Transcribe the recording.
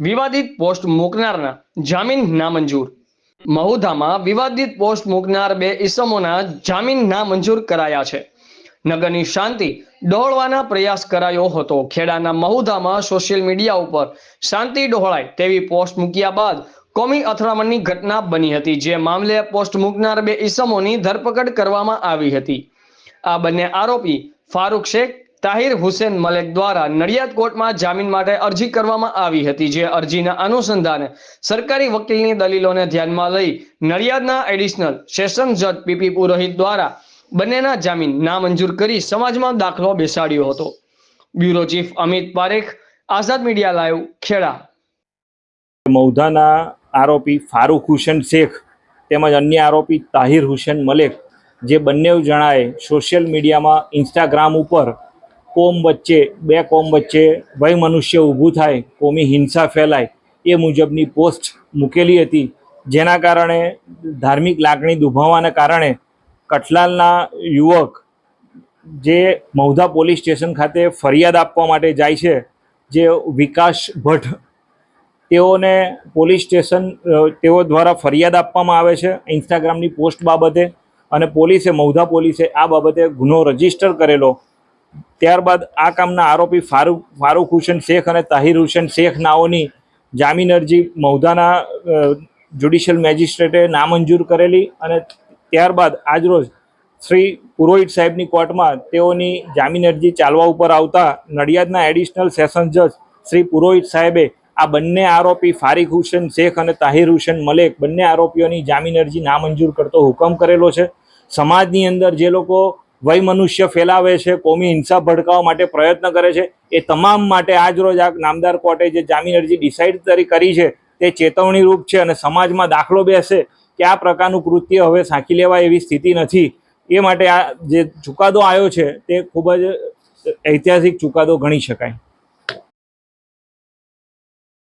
વિવાદિત પોસ્ટ મૂકનારના જામીન નામંજૂર. મહુધામાં વિવાદિત પોસ્ટ મૂકનાર બે ઇસમોના જામીન નામંજૂર કરાયા છે. નગરની શાંતિ ડહોળવાના પ્રયાસ કરાયો હતો. ખેડાના મહુધામાં સોશિયલ મીડિયા ઉપર શાંતિ ડહોળાય તેવી પોસ્ટ મૂક્યા બાદ કોમી અથડામણની ઘટના બની હતી, જે મામલે પોસ્ટ મૂકનાર બે ઈસમોની ધરપકડ કરવામાં આવી હતી. આ બંને આરોપી ફારૂક શેખ તાહિર હુસેન મલેક દ્વારા નડિયાદ કોર્ટમાં જામીન માટે અરજી કરવામાં આવી હતી, જે અરજીના અનુસંધાને સરકારી વકીલની દલીલોને ધ્યાનમાં લઈ નડિયાદના એડિશનલ સેશન જજ પીપી પુરોહિત દ્વારા બંનેના જામીન નામંજૂર કરી સમાજમાં દાખલો બેસાડ્યો હતો. Bureau chief Amit Parekh, Azad media live, Kheda. મૌધાના આરોપી ફારૂક હુસેન શેખ તેમજ અન્ય આરોપી તાહિર હુસેન મલેક, જે બંને જણાએ સોશિયલ મીડિયામાં ઇન્સ્ટાગ્રામ ઉપર કોમ વચ્ચે, બે કોમ વચ્ચે વય મનુષ્ય ઊભું થાય, કોમી હિંસા ફેલાય, એ મુજબની પોસ્ટ મૂકેલી હતી. જેના કારણે ધાર્મિક લાગણી દુભાવવાના કારણે કઠલાલના યુવક જે મૌધા પોલીસ સ્ટેશન ખાતે ફરિયાદ આપવા માટે જાય છે, જે વિકાસ ભટ્ટ, તેઓને પોલીસ સ્ટેશન તેઓ દ્વારા ફરિયાદ આપવામાં આવે છે ઇન્સ્ટાગ્રામની પોસ્ટ બાબતે અને પોલીસે મૌધા પોલીસે આ બાબતે ગુનો રજિસ્ટર કરેલો ત્યારબાદ આ કામના આરોપી ફારૂક ફારૂક હુસેન શેખ અને તાહિર હુસેન શેખ નાઓની જામીન અરજી મૌધાના જ્યુડિશિયલ મેજિસ્ટ્રેટે નામંજૂર કરેલી અને ત્યારબાદ આજરોજ શ્રી પુરોહિત સાહેબની કોર્ટમાં તેઓની જામીન અરજી ચાલવા ઉપર આવતા નડિયાદના એડિશનલ સેશન જજ શ્રી પુરોહિત સાહેબે આ બંને આરોપી ફારિક હુસેન શેખ અને તાહિર હુસેન મલેક બંને આરોપીઓની જામીન અરજી નામંજૂર કરતો હુકમ કરેલો છે. સમાજની અંદર જે લોકો વય મનુષ્ય ફેલાવે છે, કોમી હિંસા ભડકાવવા માટે પ્રયત્ન કરે છે, એ તમામ માટે આજરોજ આ નામદાર કોર્ટે જે જામીન અરજી ડિસાઇડ કરી છે, તે ચેતવણીરૂપ છે અને સમાજમાં દાખલો બેસે કે આ પ્રકારનું કૃત્ય હવે સાંકી લેવાય એવી સ્થિતિ નથી. એ માટે આ જે ચુકાદો આવ્યો છે, તે ખૂબ જ ઐતિહાસિક ચુકાદો ગણી શકાય.